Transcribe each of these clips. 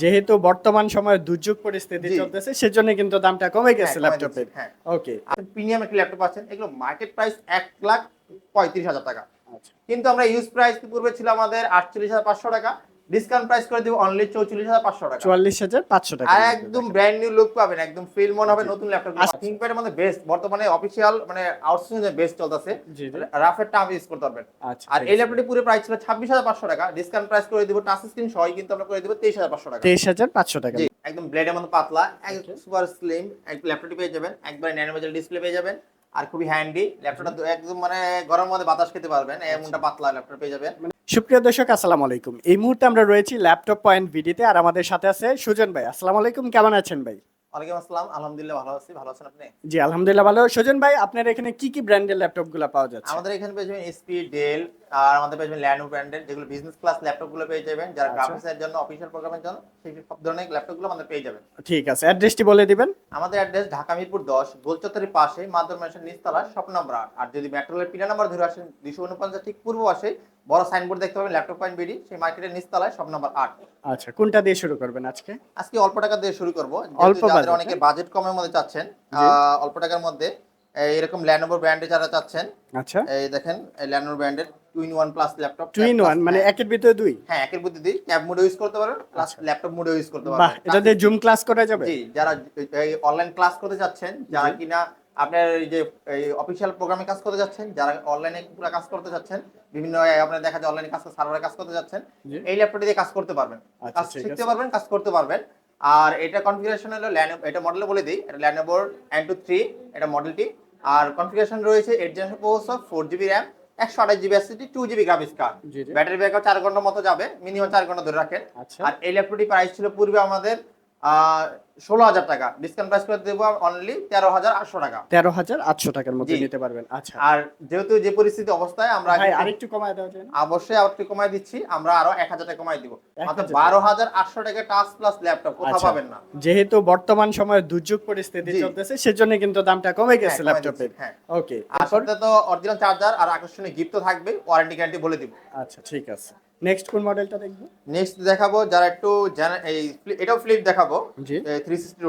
যেহেতু বর্তমান সময়ে দুর্যোগ পরিস্থিতি চলতেছে সেজন্য কিন্তু দামটা কমে গেছে হ্যাঁ, ল্যাপটপের। হ্যাঁ। ওকে আপনি প্রিমিয়াম একটা ল্যাপটপ আছেন এগুলো মার্কেট প্রাইস এক লাখ পঁয়ত্রিশ হাজার টাকা। আচ্ছা। কিন্তু আমরা ইউজ প্রাইস পূর্বে ছিল আমাদের আটচল্লিশ হাজার পাঁচশো টাকা। ডিসকাউন্ট প্রাইস করে দিব অনলি চৌচল্লিশ হাজার পাঁচশো টাকা। চুয়াল্লিশ হাজার পাঁচশো টাকা আর একদম ব্র্যান্ড নিউ লুক পাবেন একদম ফিল মনে হবে নতুন ল্যাপটপ আচ্ছা। থিংকপ্যাডের মধ্যে বেস্ট বর্তমানে অফিসিয়াল মানে আউটসোর্সিং এর বেস্ট চলতেছে। রাফের টাম ইউজ করতে পারবেন। আচ্ছা আর এই ল্যাপটপটি পুরো প্রাইস ছিল ছাব্বিশ হাজার পাঁচশো টাকা। ডিসকাউন্ট প্রাইস করে দিব টাচ স্ক্রিন সহ কিন্তু আমরা করে দিব তেইশ হাজার পাঁচশো টাকা। তেইশ হাজার পাঁচশো টাকা। জি একদম ব্লেডের মতো পাতলা একদম সুপার স্লিম ল্যাপটপটি পেয়ে যাবেন একবার ন্যানোমেজাল ডিসপ্লে পেয়ে যাবেন। আর খুবই হ্যান্ডি ল্যাপটপটা একদম মানে গরম মধ্যে বাতাস খেতে পারবেন এমনটা পাতলা ল্যাপটপ পেয়ে যাবেন। সুপ্রিয় দর্শক আসসালামু আলাইকুম। এই মুহূর্তে আমরা রয়েছি ল্যাপটপ পয়েন্ট ভিডিতে আর আমাদের সাথে আছে সুজন ভাই। আসসালামু আলাইকুম কেমন আছেন ভাই? ওয়ালাইকুম আসসালাম। আলহামদুলিল্লাহ ভালো আছি। ভালো আছেন আপনি? জি আলহামদুলিল্লাহ ভালো। সুজন ভাই আপনার এখানে কি কি ব্র্যান্ডের পাওয়া যাচ্ছে? আমাদের এখানে পেয়ে যাবেন এসপি ডেল আর আমাদের পেয়ে যাবেন ল্যানো ব্র্যান্ডের যেগুলো বিজনেস ক্লাস পেয়ে যাবেন। যারা আচ্ছা। এর জন্য অফিসিয়াল প্রোগ্রামের জন্য সেই সব ধরনের আমাদের পেয়ে যাবেন। ঠিক আছে অ্যাড্রেসটি বলে দিবেন। আমাদের অ্যাড্রেস ঢাকা মিরপুর দশ গোলচত্বরের পাশে মেশন নিচতলা শপ নম্বর আর যদি মেট্রোলের পিলা নাম্বার ধরে আসেন দুশো উনপঞ্চাশ ঠিক পূর্ব পাশে বড় সাইনবোর্ড দেখতে পাবেন ল্যাপটপ পয়েন্ট বিডি সেই মার্কেটের নিচতলায় শপ নম্বর আট। আচ্ছা কোনটা দিয়ে শুরু করবেন আজকে? আজকে অল্প টাকা দিয়ে শুরু করব অল্প যাদের অনেকে বাজেট কমের মধ্যে চাচ্ছেন অল্প টাকার মধ্যে এই এরকম ল্যানোভো ব্র্যান্ডে যারা চাচ্ছেন আচ্ছা। এই দেখেন ল্যানোভো ব্র্যান্ডের twin one plus laptop two in one মানে একের ভিতরে দুই? হ্যাঁ একের বুদ্ধি দুই ট্যাব মোডে ইউজ করতে পারবেন প্লাস ল্যাপটপ মোডে ইউজ করতে বাহ এটা দিয়ে জুম ক্লাস করা যাবে? জি যারা অনলাইন ক্লাস করতে যাচ্ছেন যারা কিনা আপনার এই যে এই অফিসিয়াল প্রোগ্রামে কাজ করতে যাচ্ছেন যারা অনলাইনে পুরো কাজ করতে যাচ্ছেন বিভিন্ন আপনার দেখা যায় অনলাইনে কাজ সার্ভারে কাজ করতে যাচ্ছেন এই ল্যাপটপে দিয়ে কাজ করতে পারবেন। আচ্ছা, কাজ শিখতে পারবেন কাজ করতে পারবেন। আর এটা কনফিগারেশন হলো ল্যানো এটা মডেল বলে দিই এটা ল্যানোভোর এন টু থ্রি এটা মডেলটি আর কনফিগারেশন রয়েছে eight generation processor four GB RAM একশো আঠাশ GB SSD two GB graphics card battery backup চার ঘণ্টার মতো যাবে মিনিমাম চার ঘণ্টা ধরে রাখেন। আচ্ছা। আর এই ল্যাপটপটি প্রাইস ছিল পূর্বে আমাদের ষোলো হাজার টাকা। ডিসকাউন্ট প্রাইস করে দেবো অনলি তেরো হাজার আটশো টাকা। তেরো হাজার আটশো টাকার মধ্যে নিতে পারবেন। আচ্ছা। আর যেহেতু যে পরিস্থিতি অবস্থায় আমরা আরেকটু কমায় দেওয়া যায় অবশ্যই কমাই দিচ্ছি আমরা আরও এক হাজার টাকা দিব। মাত্র বারো হাজার আটশো টাকা টাচ প্লাস ল্যাপটপ কোথাও আচ্ছা। পাবেন না। যেহেতু বর্তমান সময়ে দুর্যোগ পরিস্থিতি। চলতেছে সেজন্য কিন্তু দামটা কমে গেছে কমাই ল্যাপটপের হ্যাঁ। ওকে আর তো অরিজিনাল চার্জার আর আকর্ষণীয় গিফট তো থাকবে ওয়ারেন্টি গ্যারান্টি বলে দিব। আচ্ছা ঠিক আছে। নেক্সট কোন মডেলটা দেখব? নেক্সট দেখাবো যারা একটু এই এটাও ফ্লিপ দেখাবো। জি। থ্রি সিক্সটি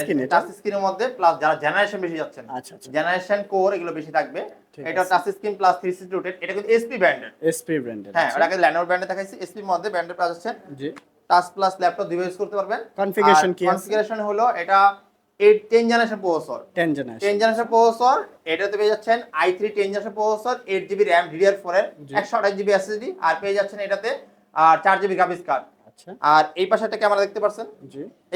screen এটা? টাচ স্ক্রিনের মধ্যে প্লাস যারা জেনারেশন বেশি যাচ্ছেন আচ্ছা আচ্ছা। জেনারেশন কোর এগুলো বেশি থাকবে। এটা touch screen plus three sixty rotated এটা কিন্তু এসপি ব্র্যান্ডের এসপি ব্র্যান্ডের হ্যাঁ ওটাকে ল্যানোর ব্র্যান্ডে দেখাইছি এসপি মধ্যে ব্র্যান্ডের প্রাইস হচ্ছে জি। টাচ প্লাস ল্যাপটপ দুই ইউজ করতে পারবেন। Configuration কি কনফিগারেশন হলো এটা eight ten generation processor 10 generation ten generation processor এটাতে পেয়ে যাচ্ছেন জেনারেশন প্রসেসর জিবি এর জিবি আর পেয়ে যাচ্ছেন এটাতে আর চার জিবি গ্রাফিক্স কার্ড আচ্ছা আর এই পাশে একটা ক্যামেরা দেখতে পাচ্ছেন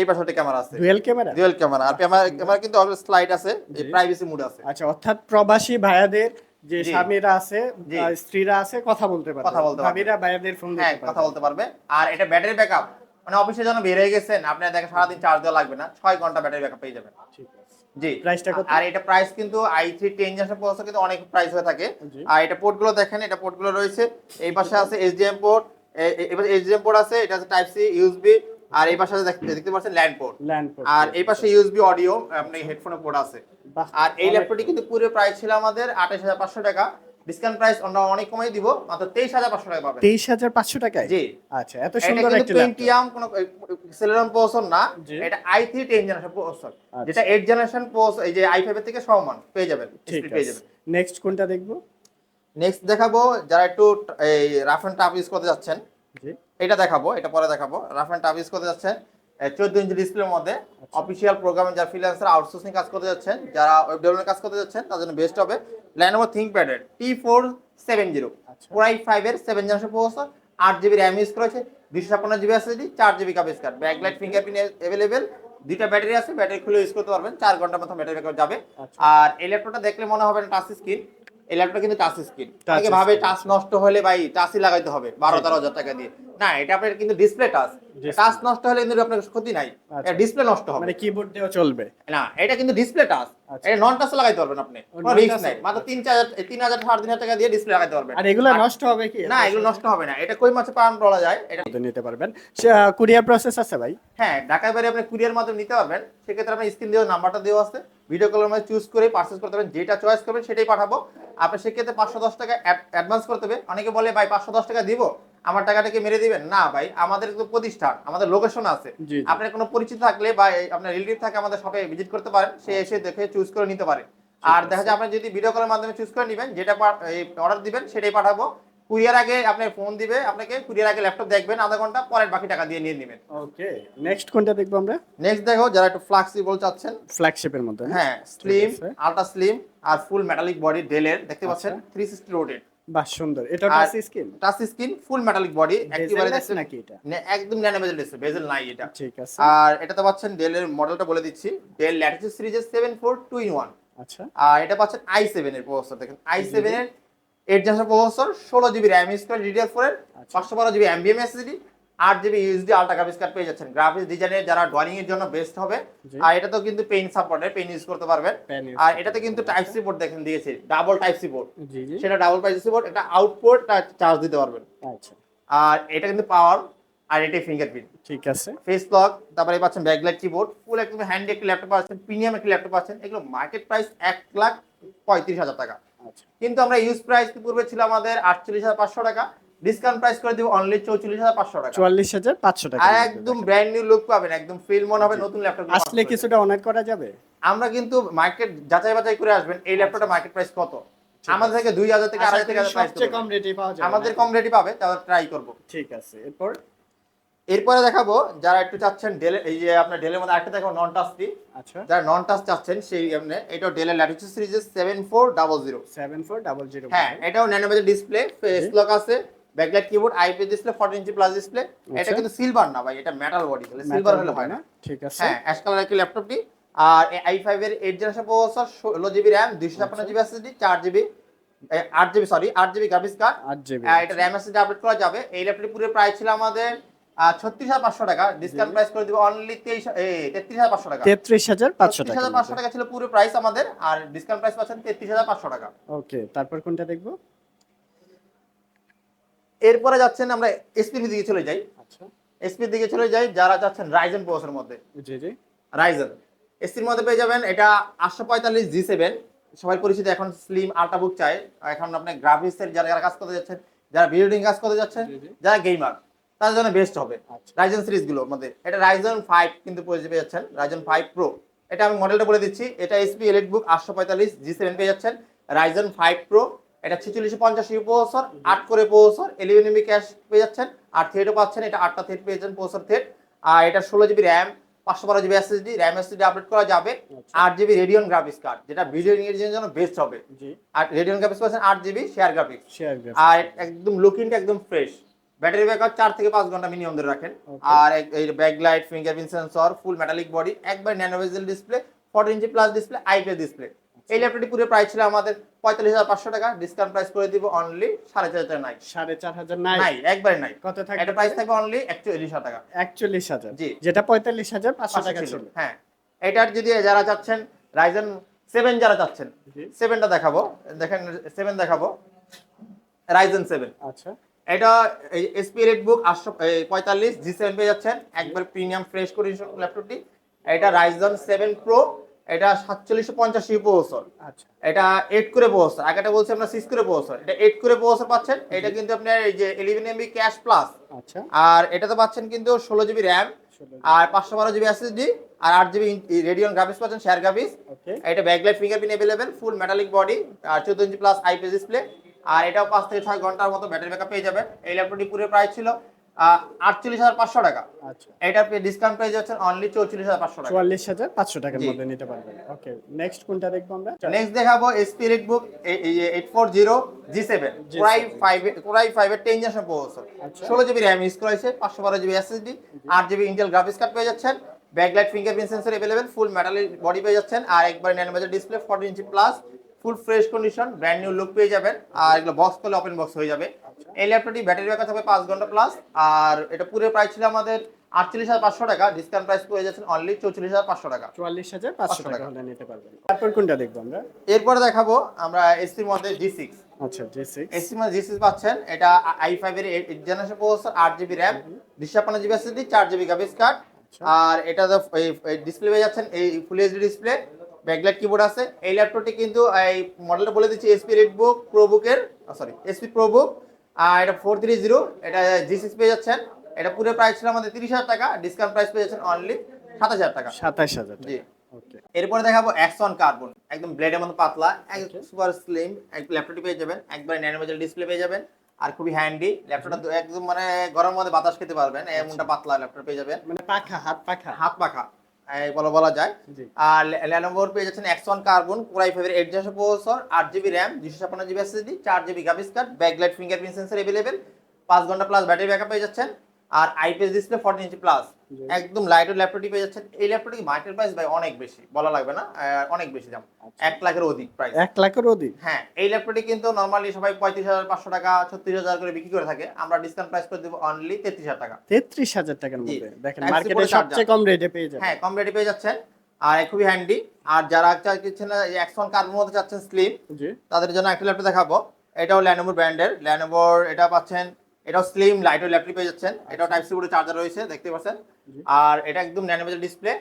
এই পাশে একটা ক্যামেরা আছে। Dual camera? Dual camera. আর ক্যামেরা কিন্তু স্লাইড আছে। প্রাইভেসি মোড আছে। আচ্ছা অর্থাৎ প্রবাসী ভাইয়াদের যে স্বামীরা আছে স্ত্রীরা আছে কথা বলতে পারবে। কথা বলতে পারবে। ভাইয়াদের ফোন হ্যাঁ কথা বলতে পারবে। আর এটা ব্যাটারি ব্যাকআপ মানে অফিসে যখন বের হয়ে গেছেন আপনার দেখেন সারাদিন চার্জ দেওয়া লাগবে না ছয় ঘণ্টা ব্যাটারি ব্যাকআপ পেয়ে যাবেন। ঠিক আছে। জি। প্রাইসটা কত? আর এটা প্রাইস কিন্তু i three ten generation processor কিন্তু অনেক প্রাইস হয়ে থাকে। আর এটা পোর্টগুলো দেখেন এটা পোর্টগুলো রয়েছে। এই পাশে আছে এইচডিএম পোর্ট এবার এইচডিএম পোর্ট আছে এটা আছে টাইপ সি ইউএসবি আর এই পাশে দেখ- দেখতে পাচ্ছেন ল্যান্ড পোর্ট আর এই পাশে ইউএসবি অডিও আপনি হেডফোনের পোর্ট আছে। আর এই ল্যাপটপটি কিন্তু পুরো প্রাইস ছিল আমাদের আঠাশ হাজার পাঁচশো টাকা। ডিসকাউন্ট প্রাইস আমরা অনেক কমাই দিব মাত্র তেইশ হাজার পাঁচশো টাকা পাবেন। তেইশ হাজার পাঁচশো টাকায়? জি। আচ্ছা এত সুন্দর একটি টোয়েন্টি আম কোনো সেলেরন প্রসেসর না এটা i three ten generation processor. যেটা এইট জেনারেশন প্রসেসর এই যে আই ফাইভ এর থেকে সমান পেয়ে যাবেন পেয়ে যাবেন। নেক্সট কোনটা দেখব? নেক্সট দেখাবো যারা একটু এই রাফ এন্ড টাফ ইউজ করতে যাচ্ছেন। এটা দেখাবো এটা পরে দেখাবো। রাফ এন্ড টাফ ইউজ করতে যাচ্ছেন। চোদ্দ ইঞ্চি ডিসপ্লের মধ্যে আচ্ছা। অফিসিয়াল প্রোগ্রামে যারা ফ্রিল্যান্সার আউটসোর্সিং কাজ করতে যাচ্ছেন যারা ওয়েব ডেভেলপমেন্ট কাজ করতে যাচ্ছেন তার জন্য বেস্ট হবে ল্যানোভো থিঙ্কপ্যাডের টি ফোর সেভেন জিরো আচ্ছা। ফোর আই ফাইভের সেভেন জেনারেশন প্রসেসর আট জিবি র্যাম ইউজ করেছে দুইশো ছাপ্পান্ন জিবি এসএসডি চার জিবি কাবিস কার্ড ব্যাকলাইট ফিঙ্গারপ্রিন্ট অ্যাভেলেবেল দুইটা ব্যাটারি আছে ব্যাটারি খুলে ইউজ করতে পারবেন চার ঘণ্টার মতো ব্যাটারি ব্যাকআপ যাবে। আচ্ছা। আর এই ল্যাপটপটা দেখলে মনে হবে না টাচ স্ক্রিন এই ল্যাপটপ কিন্তু টাচ স্ক্রিন আগে ভাবে। টাচ নষ্ট হলে ভাই টাচই লাগাইতে হবে বারো তেরো হাজার টাকা দিয়ে না এটা আপনার কিন্তু ডিসপ্লে টাচ টাচ নষ্ট হলে কিন্তু আপনার ক্ষতি নাই। আচ্ছা। এটা ডিসপ্লে নষ্ট হবে। মানে কিবোর্ড দিয়েও চলবে। না এটা কিন্তু ডিসপ্লে টাচ আচ্ছা। এটা নন টাচ লাগাইতে পারবেন আপনি। কোনো রিস্ক নাই। মাত্র টাকা দিয়ে ডিসপ্লে লাগাইতে পারবেন। আর এগুলো নষ্ট হবে কি? না এগুলো নষ্ট হবে না। এটা কই মাছে পান বলা যায়। এটা নিতে পারবেন। কুরিয়ার প্রসেস আছে ভাই? হ্যাঁ ঢাকায় বাইরে আপনি কুরিয়ার মাধ্যমে নিতে পারবেন। সেক্ষেত্রে আপনার স্ক্রিন দেওয়া নাম্বারটা দেওয়া আছে। ভিডিও কলের মধ্যে চুজ করে পার্সেস করতে পারেন যেটা চয়েস করবেন সেটাই পাঠাবো। আপনি সেক্ষেত্রে পাঁচশো দশ টাকা অ্যাডভান্স করতে হবে। অনেকে বলে ভাই পাঁচশো দশ টাকা দিব। আমার টাকাটাকে মেরে দিবেন? না ভাই আমাদের তো প্রতিষ্ঠান আমাদের লোকেশন আছে। আপনার কোনো পরিচিত থাকলে বা আপনার রিলেটিভ থাকে আমাদের শপে ভিজিট করতে পারেন সে এসে দেখে চুজ করে নিতে পারে। আর দেখা যায় আপনি যদি ভিডিও কলের মাধ্যমে চুজ করে নেবেন যেটা অর্ডার দিবেন সেটাই পাঠাবো। কুরিয়ার আগে আপনি ফোন দিবে আপনাকে কুরিয়ার আগে ল্যাপটপ দেখবেন আধা ঘণ্টা পরের বাকি টাকা দিয়ে নিয়ে নেবেন। ওকে নেক্সট কোনটা দেখব আমরা? নেক্সট দেখো যারা একটু ফ্লেক্সিবল চাচ্ছেন। ফ্ল্যাগশিপের মধ্যে হ্যাঁ? স্লিম আলট্রা স্লিম আর ফুল মেটালিক বডি ডেলের দেখতে পাচ্ছেন? আচ্ছা। থ্রি সিক্সটি রোটেড বাহ সুন্দর। এটা আর- touch screen touch screen full metallic body একেবারে দেখছেন নাকি এটা? নে- একদম ন্যানো বেজেল বেজেল নাই এটা। ঠিক আছে। আর এটাতে পাচ্ছেন ডেলের মডেলটা বলে দিচ্ছি ডেল ল্যাটিটিউড সিরিজের seven four two in one আচ্ছা। আর এটা পাচ্ছেন আই সেভেন এর প্রসেসর দেখেন আই সেভেন এর এইট জেনারেশন প্রসেসর ষোলো GB RAM square DDR four এর আচ্ছা। পাঁচশো বারো জিবি এমবিএম এসএসডি আট GB UHD ultra graphics card পেয়ে যাচ্ছেন। গ্রাফিক্স ডিজাইনের যারা ড্রয়িং এর জন্য বেস্ট হবে আর এটা তো কিন্তু পেইন সাপোর্টের পেইন ইউজ করতে পারবেন। আর করতে এটাতে কিন্তু টাইপ সি পোর্ট দেখেন দিয়েছে ডাবল টাইপ সি পোর্ট জি জি। সেটা ডাবল টাইপ সি পোর্ট এটা আউটপুট চার্জ দিতে পারবেন। আচ্ছা। আর এটা কিন্তু পাওয়ার আর এটাই ফিঙ্গারপ্রিন্ট ঠিক আছে। ফেস লক তারপরে পাচ্ছেন ব্যাকলাইট কিবোর্ড ফুল একদম হ্যান্ডি একটি ল্যাপটপ পাচ্ছেন প্রিমিয়াম একটি ল্যাপটপ পাচ্ছেন এগুলো মার্কেট প্রাইস এক লাখ পঁয়ত্রিশ হাজার টাকা। আচ্ছা। কিন্তু আমরা ইউজ প্রাইস পূর্বে ছিল আমাদের আটচল্লিশ হাজার পাঁচশো টাকা ডিসকাউন্ট প্রাইস করে দিব অনলি চৌচল্লিশ হাজার পাঁচশো টাকা। চুয়াল্লিশ হাজার পাঁচশো টাকা। আর একদম ব্র্যান্ড নিউ লুক পাবেন একদম ফিল মনে হবে নতুন ল্যাপটপ আসলে কিছুটা অনার করা যাবে। আমরা কিন্তু মার্কেট যাচাই বাছাই করে আসবেন এই ল্যাপটপটা মার্কেট প্রাইস কত। আমাদের থেকে দুই হাজার থেকে আড়াই থেকে প্রাইস সবচেয়ে কম রেটে পাওয়া যাবে আমাদের কম রেটই পাবে তাহলে ট্রাই করব। ঠিক আছে এরপর? এরপরে দেখাবো যারা একটু চাচ্ছেন ডেলে এই যে আপনার ডেলের মধ্যে একটা দেখাবো নন টাচটি আচ্ছা। যারা নন টাচ চাচ্ছেন সেই এমনি এটা ডেলের ল্যাটিটিউড সিরিজের seven four double zero seven four double zero হ্যাঁ এটাও ন্যানোমেজের ডিসপ্লে ফেস লক আছে। Backlight keyboard IP display 14 inch plus display এটা আচ্ছা। কিন্তু সিলভার না ভাই এটা মেটাল বডি সিলভার হলে হয় না? ঠিক আছে। হ্যাঁ অ্যাশ কালার একটি ল্যাপটপটি আর আই ফাইভ এর এইট জেনারেশন প্রসেসর ষোলো জিবি র্যাম দুইশো ছাপ্পান্ন জিবি এসএসডি চার জিবি আট জিবি সরি আট জিবি গ্রাফিক্স কার্ড আট জিবি এটা র্যাম এসএসডি আপডেট করা যাবে। এই ল্যাপটপটি পুরো প্রাইস ছিল আমাদের ছত্রিশ হাজার পাঁচশো টাকা। ডিসকাউন্ট প্রাইস করে দিব অনলি তেইশ তেত্রিশ হাজার পাঁচশো টাকা। তেত্রিশ হাজার পাঁচশো টাকা। হাজার পাঁচশো টাকা ছিল পুরো প্রাইস আমাদের আর ডিসকাউন্ট প্রাইস পাচ্ছেন তেত্রিশ হাজার পাঁচশো টাকা। ওকে তারপর কোনটা দেখব? এরপরে যাচ্ছেন আমরা এসপির দিকে চলে যাই। আচ্ছা। এসপির দিকে চলে যাই যারা চাচ্ছেন রাইজেন প্রসেসর মধ্যে। জি জি। রাইজেন এসপির মধ্যে পেয়ে যাবেন এটা আটশো পঁয়তাল্লিশ জি সেভেন সবাই পরিচিত এখন স্লিম আল্ট্রাবুক চাই। এখন আপনি গ্রাফিক্সের যারা যারা কাজ করতে যাচ্ছেন যারা ভিডিও কাজ করতে যাচ্ছেন। যারা গেমার তাদের জন্য বেস্ট হবে। আচ্ছা। রাইজেন সিরিজগুলোর মধ্যে। এটা রাইজন ফাইভ কিন্তু পেয়ে যাচ্ছেন রাইজন ফাইভ প্রো এটা আমি মডেলটা বলে দিচ্ছি। এটা এসপি এলিট বুক আটশো পঁয়তাল্লিশ জি সেভেন পেয়ে যাচ্ছেন রাইজন ফাইভ প্রো এটা ছেচল্লিশশো পঞ্চাশ ইউ প্রসেসর আট করে প্রসেসর ইলেভেন এমবি ক্যাশ পেয়ে যাচ্ছেন আর থ্রেডও পাচ্ছেন এটা আটটা থ্রেড পেয়েছেন প্রসেসর থ্রেড আর এটা ষোলো জিবি র্যাম পাঁচশো বারো GB SSD RAM SSD update করা যাবে আচ্ছা। আট জিবি রেডিয়ন গ্রাফিক্স কার্ড যেটা ভিডিও এর জন্য বেস্ট হবে। আর রেডিয়ন গ্রাফিক্স পাচ্ছেন আট জিবি শেয়ার গ্রাফিক্স আর একদম লুকিংটা একদম ফ্রেশ ব্যাটারি ব্যাকআপ চার থেকে পাঁচ ঘণ্টা মিনিমাম ধরে রাখেন. আর এই backlight fingerprint sensor full metallic body একবার nano bezel display fourteen inch plus display IPS display এই ল্যাপটপটি পুরো প্রাইস ছিল আমাদের পঁয়তাল্লিশ হাজার পাঁচশো টাকা। ডিসকাউন্ট প্রাইস করে দিব অনলি সাড়ে চার হাজার নাই সাড়ে চার হাজার নাই নাই একবারে নাই কত থাকে এটা প্রাইস থাকবে অনলি একচল্লিশ হাজার টাকা। একচল্লিশ হাজার। জি। যেটা পঁয়তাল্লিশ হাজার পাঁচশো টাকা ছিল। হ্যাঁ। এটার যদি যারা চাচ্ছেন রাইজেন সেভেন যারা চাচ্ছেন। সেভেনটা দেখাবো। দেখেন সেভেন দেখাবো। রাইজেন সেভেন আচ্ছা। এটা এসপি রেড বুক আটশো পঁয়তাল্লিশ জি সেভেন পেয়ে যাচ্ছেন। একবার প্রিমিয়াম ফ্রেশ কন্ডিশন ল্যাপটপটি এটা রাইজন সেভেন প্রো এটা সাতচল্লিশশো পঞ্চাশ প্রসেসর। আচ্ছা। এটা এইট করে প্রসেসর। আগেটা বলছি আপনার সিক্স করে প্রসেসর। এটা এইট করে প্রসেসর পাচ্ছেন। এটা কিন্তু আপনার এই যে ইলেভেন এমবি ক্যাশ প্লাস আর এটাতে পাচ্ছেন কিন্তু ষোলো জিবি র্যাম আর পাঁচশো বারো জিবি এসএসডি আর আট জিবি রেডিয়ন গ্রাফিক্স পাচ্ছেন শেয়ার গ্রাফিক্স এটা backlight fingerprint available full metallic body আর চোদ্দ ইঞ্চি প্লাস আইপিএস ডিসপ্লে আর এটাও পাঁচ থেকে ছয় ঘণ্টার মতো ব্যাটারি ব্যাকআপ পেয়ে যাবেন। এই ল্যাপটপটি পুরো প্রাইস ছিল আটচল্লিশ হাজার পাঁচশো টাকা। আচ্ছা। এটা ডিসকাউন্ট পেয়ে যাচ্ছেন অনলি চৌচল্লিশ হাজার পাঁচশো টাকা। চুয়াল্লিশ হাজার পাঁচশো টাকার। মধ্যে নিতে পারবেন। ওকে নেক্সট কোনটা দেখব আমরা? নেক্সট দেখাবো spirit book eight four zero G seven core i five core i ফাইভের টেন জেনারেশন প্রসেসর। ষোলো জিবি র্যাম ইউজ করা হয়েছে পাঁচশো বারো জিবি এসএসডি আট জিবি ইন্টেল গ্রাফিক্স কার্ড পেয়ে যাচ্ছেন। Backlight fingerprint sensor available full metallic body পেয়ে যাচ্ছেন। আর একবার nano bezel display forty inch plus full fresh condition brand new look পেয়ে যাবেন। আর এগুলো বক্স করলে ওপেন বক্স হয়ে যাবে। এই ল্যাপটপটি ব্যাটারি ব্যাকআপ থাকবে পাঁচ ঘণ্টা প্লাস আর এটা পুরো প্রাইস ছিল আমাদের আটচল্লিশ হাজার পাঁচশো টাকা ডিসকাউন্ট প্রাইস পেয়ে যাচ্ছেন অনলি চৌচল্লিশ হাজার পাঁচশো টাকা। চুয়াল্লিশ হাজার পাঁচশো টাকা নিতে পারবেন। তারপর কোনটা দেখব আমরা? এরপরে দেখাবো আমরা এসির মধ্যে জি সিক্স আচ্ছা G six AC G six পাচ্ছেন এটা আই ফাইভ এর এইট জেনারেশন প্রসেসর আট জিবি র্যাম দুশো ছাপ্পান্ন জিবি এসএসডি চার জিবি গ্রাফিক্স কার্ড আচ্ছা। আর এটা ডিসপ্লে পেয়ে যাচ্ছেন এই full HD display backlight keyboard আছে। এই ল্যাপটপটি কিন্তু এই মডেলটা বলে দিচ্ছি এসপি রেডবুক প্রোবুকের সরি এসপি প্রোবুক আর এটা ফোর থ্রি জিরো এটা জি সিক্স পেয়ে যাচ্ছেন। এটা পুরো প্রাইস ছিল আমাদের তিরিশ হাজার টাকা ডিসকাউন্ট প্রাইস পেয়ে যাচ্ছেন অনলি সাতাশ হাজার টাকা। সাতাশ হাজার জি। ওকে এরপরে দেখাবো অ্যাক্সন কার্বন একদম ব্লেডের মতো পাতলা একদম সুপার স্লিম ল্যাপটপটি পেয়ে যাবেন একবারে ন্যানোমেজাল ডিসপ্লে পেয়ে যাবেন আর খুবই হ্যান্ডি ল্যাপটপটা একদম মানে গরম মধ্যে বাতাস খেতে পারবেন এমনটা পাতলা ল্যাপটপ পেয়ে যাবেন। মানে পাখা হাত পাখা? হাত পাখা। বলা বলা যায়। আর ল্যানোভোর পেয়ে যাচ্ছেন X one carbon core i ফাইভের এইট জেনারেশন প্রসেসর আট জিবি র্যাম দুশো ছাপ্পান্ন জিবি এসএসডি চার GB graphics card backlight fingerprint sensor available পাঁচ ঘণ্টা প্লাস ব্যাটারি ব্যাকআপ পেয়ে যাচ্ছেন। আর IPS display fourteen inch plus একদম লাইট ল্যাপটপটি পেয়ে যাচ্ছেন। এই ল্যাপটপটি মার্কেট প্রাইস ভাই অনেক বেশি বলা লাগবে না? অনেক বেশি দাম। আচ্ছা। এক লাখের অধিক প্রাইস এক লাখের অধিক? হ্যাঁ এই ল্যাপটপটি কিন্তু নর্মালি সবাই পঁয়ত্রিশ হাজার পাঁচশো টাকা ছত্রিশ হাজার করে বিক্রি করে থাকে। আমরা ডিসকাউন্ট প্রাইস করে দেবো অনলি তেত্রিশ হাজার টাকা। তেত্রিশ হাজার টাকার মধ্যে। দেখেন মার্কেটে সবচেয়ে কম রেটে পেয়ে যাবেন। হ্যাঁ কম রেটে পেয়ে যাচ্ছেন। আর খুবই হ্যান্ডি আর যারা চাচ্ছেন এক্সন কার্বন মধ্যে চাচ্ছেন স্লিম জি। তাদের জন্য একটা ল্যাপটপ দেখাবো। এটাও ল্যানোভোর ব্র্যান্ডের ল্যানোভোর এটা পাচ্ছেন এটাও স্লিম লাইট ওয়েট ল্যাপটপ পেয়ে যাচ্ছেন। এটাও টাইপ সি বোর্ডে চার্জার রয়েছে দেখতে পাচ্ছেন? আর এটা একদম ন্যানোভেজাল ডিসপ্লে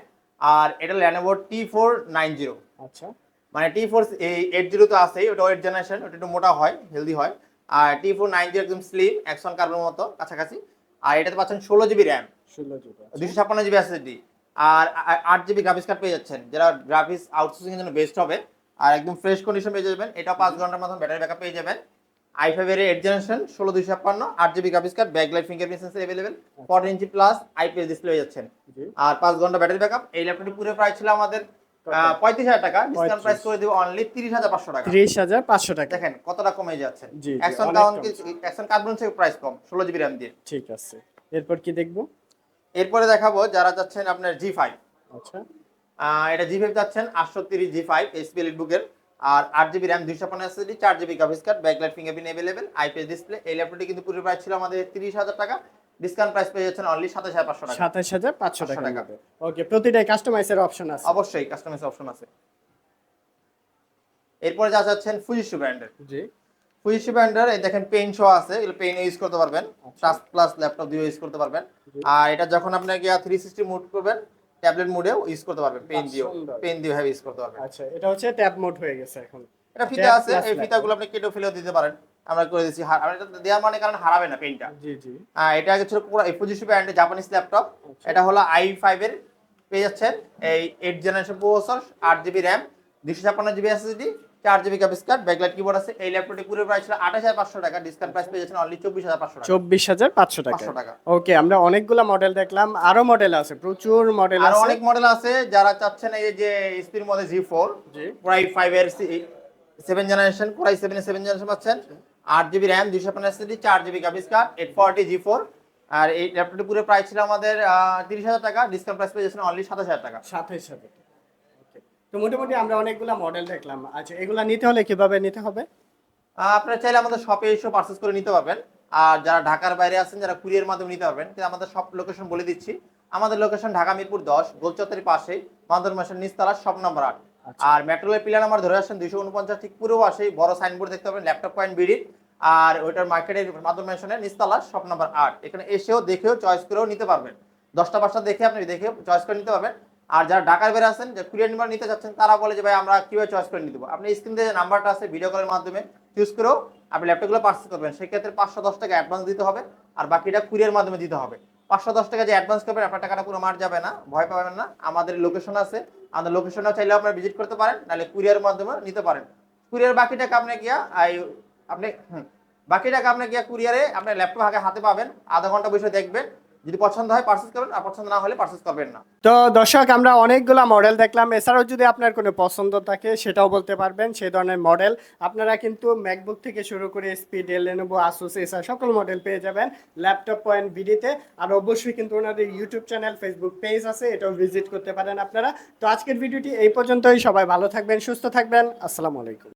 আর এটা ল্যানোভোর টি ফোর নাইন জিরো আচ্ছা। মানে টি ফোর এই এইট জিরো তো আছেই ওটা এইট জেনারেশন ওটা একটু মোটা হয় হেলদি হয়। আর টি ফোর নাইন জিরো একদম স্লিম অ্যাকশন কার্বনের মতো কাছাকাছি। আর এটাতে পাচ্ছেন ষোলো জিবি র্যাম ষোলো জিবি দুশো ছাপ্পান্ন জিবি এসএসডি আর আট জিবি গ্রাফিক্স কার্ড পেয়ে যাচ্ছেন যারা গ্রাফিক্স আউটসোর্সিং এর জন্য বেস্ট হবে। আর একদম ফ্রেশ কন্ডিশন পেয়ে যাবেন এটা পাঁচ ঘণ্টার মতন ব্যাটারি ব্যাকআপ পেয়ে যাবেন। আই ফাইভ এর এইট জেনারেশন ষোলো দুশো ছাপ্পান্ন আট GB graphics card backlight fingerprint sensor available fourteen inch plus IPS display পেয়ে যাচ্ছেন আর পাঁচ ঘণ্টা ব্যাটারি ব্যাকআপ এই ল্যাপটপটি পুরো প্রাইস ছিল আমাদের পঁয়ত্রিশ হাজার টাকা। ডিসকাউন্ট প্রাইস করে দেবো অনলি তিরিশ হাজার পাঁচশো টাকা। ত্রিশ হাজার পাঁচশো টাকা। দেখেন কতটা কমে যাচ্ছে। জি, জি, অ্যাকশন অনেক অ্যাকশন কার্বন থেকে প্রাইস কম ষোলো জিবি র্যাম দিয়ে। ঠিক আছে। এরপর কি দেখব? এরপরে দেখাবো যারা চাচ্ছেন আপনার জি ফাইভ আচ্ছা। এটা জি ফাইভ যাচ্ছেন আটশো তিরিশ জি ফাইভ এসপি বুকের আর আট জিবি র্যাম দুইশো পঞ্চাশ এসএসডি চার GB graphics card backlight fingerprint available IPS display এই ল্যাপটপটি কিন্তু পুরো প্রাইস ছিল আমাদের তিরিশ হাজার টাকা। ডিসকাউন্ট প্রাইস পেয়ে যাচ্ছেন অনলি সাতাশ হাজার পাঁচশো টাকা। সাতাশ হাজার পাঁচশো টাকা। ওকে প্রতিটাই কাস্টমাইজের অপশন আছে। অবশ্যই কাস্টমাইজ অপশন আছে। এরপরে যা চাচ্ছেন ফুজিশু ব্র্যান্ডের জি। ফুজিশু ব্র্যান্ডের এই দেখেন পেন শো আছে এগুলো পেন ইউজ করতে পারবেন। টাচ প্লাস ল্যাপটপ দিয়ে ইউজ করতে পারবেন। আর এটা যখন আপনাকে থ্রি সিক্সটি মুড করবেন ট্যাবলেট মোডেও ইউজ করতে পারবেন পেন দিও দিয়েও দিও পেন দিয়ে ইউজ করতে পারবেন। আচ্ছা এটা হচ্ছে ট্যাব মোড হয়ে গেছে এখন। এটা ফিতা আছে এই ফিতাগুলো আপনি কেটে ফেলেও দিতে পারেন। আমরা করে আর এটা দেওয়ার মানে কারণ হারাবে না পেনটা। জি জি। হ্যাঁ এটা আগে ছিল পুরো ফুজিশু ব্র্যান্ডের জাপানিজ ল্যাপটপ। এটা হলো আই ফাইভ এর পেয়ে যাচ্ছেন। এই এইট জেনারেশন প্রসেসর আট জিবি র্যাম দুশো ছাপ্পান্ন জিবি এসএসডি চার জিবি কার্ড ব্যাকলাইট কিবোর্ড আছে এই ল্যাপটপটি পুরো প্রাইস ছিল আঠাশ হাজার পাঁচশো টাকা ডিসকাউন্ট প্রাইস পেয়ে যাচ্ছেন অনলি চব্বিশ হাজার পাঁচশো টাকা। চব্বিশ হাজার পাঁচশো টাকা। ওকে আমরা অনেকগুলা মডেল দেখলাম আরও মডেল আছে প্রচুর মডেল আরও অনেক মডেল আছে যারা চাচ্ছেন এই যে স্পির মধ্যে জি। ফোর কোরাই ফাইভ এর seven generation core i seven seven generation পাচ্ছেন। আট জিবি র্যাম দুইশো পঞ্চাশ এসএসডি চার GB card eight forty G four আর এই ল্যাপটপটি পুরো প্রাইস ছিল আমাদের তিরিশ হাজার টাকা ডিসকাউন্ট প্রাইস পেয়ে যাচ্ছেন অনলি সাতাশ হাজার টাকা। সাতাইশ হাজার তো মোটামুটি আমরা অনেকগুলা মডেল দেখলাম। আচ্ছা এগুলা নিতে হলে কীভাবে নিতে হবে? আপনারা চাইলে আমাদের শপে এসে পারচেস করে নিতে পারবেন। আর যারা ঢাকার বাইরে আছেন যারা কুরিয়ার মাধ্যমে নিতে পারবেন কিন্তু আমাদের সব লোকেশন বলে দিচ্ছি। আমাদের লোকেশন ঢাকা মিরপুর দশ গোলচত্বরের পাশেই মাদর মাসের নিস্তালা সব নম্বর আট। আচ্ছা। আর মেট্রোলের পিলার নাম্বার ধরে আসেন দুইশো উনপঞ্চাশ ঠিক পুরো পাশেই বড় সাইনবোর্ড দেখতে পাবেন ল্যাপটপ পয়েন্ট বিডির আর ওইটার মার্কেটের মাদর ম্যানশনের নিস্তালা সব নম্বর আট। এখানে এসেও দেখেও চয়েস করেও নিতে পারবেন। দশটা পাঁচটা দেখে আপনি দেখে চয়েস করে নিতে পারবেন। আর যারা ঢাকার বেড়ে আছেন, যে কুরিয়ার নাম্বার নিতে চাচ্ছেন তারা বলে যে, ভাই, আমরা কীভাবে চয়েস করে নিতে আপনি স্ক্রিনে যে নাম্বারটা আছে ভিডিও কলের মাধ্যমে চুজ করেও আপনি ল্যাপটপগুলো পার্সেস করবেন। সেক্ষেত্রে পাঁচশো দশ টাকা অ্যাডভান্স দিতে হবে আর বাকিটা কুরিয়ার মাধ্যমে দিতে হবে। পাঁচশো দশ টাকা যে অ্যাডভান্স করবেন, আপনার টাকাটা পুরো মার যাবে না, ভয় পাবেন না। আমাদের লোকেশন আছে। আমাদের লোকেশনও চাইলে আপনারা ভিজিট করতে পারেন, নাহলে কুরিয়ার মাধ্যমে নিতে পারেন। কুরিয়ার বাকি টাকা আপনি গিয়া আপনি বাকি টাকা আপনি গিয়া কুরিয়ারে আপনার ল্যাপটপ আগে হাতে পাবেন। আধা ঘণ্টা বসে দেখবেন। যদি পছন্দ হয় পার্সেস করবেন, আর পছন্দ না হলে পার্সেস করবেন না। তো দর্শক, আমরা অনেকগুলা মডেল দেখলাম। এছাড়াও যদি আপনার কোনো পছন্দ থাকে, সেটাও বলতে পারবেন, সেই ধরনের মডেল আপনারা কিন্তু ম্যাকবুক থেকে শুরু করে স্পিড লেনোভো আসুস এসা সকল মডেল পেয়ে যাবেন ল্যাপটপ পয়েন্ট ভিডিতে আর অবশ্যই কিন্তু ওনাদের ইউটিউব চ্যানেল ফেসবুক পেজ আছে, এটাও ভিজিট করতে পারেন আপনারা। তো আজকের ভিডিওটি এই পর্যন্তই। সবাই ভালো থাকবেন, সুস্থ থাকবেন। আসসালামু আলাইকুম।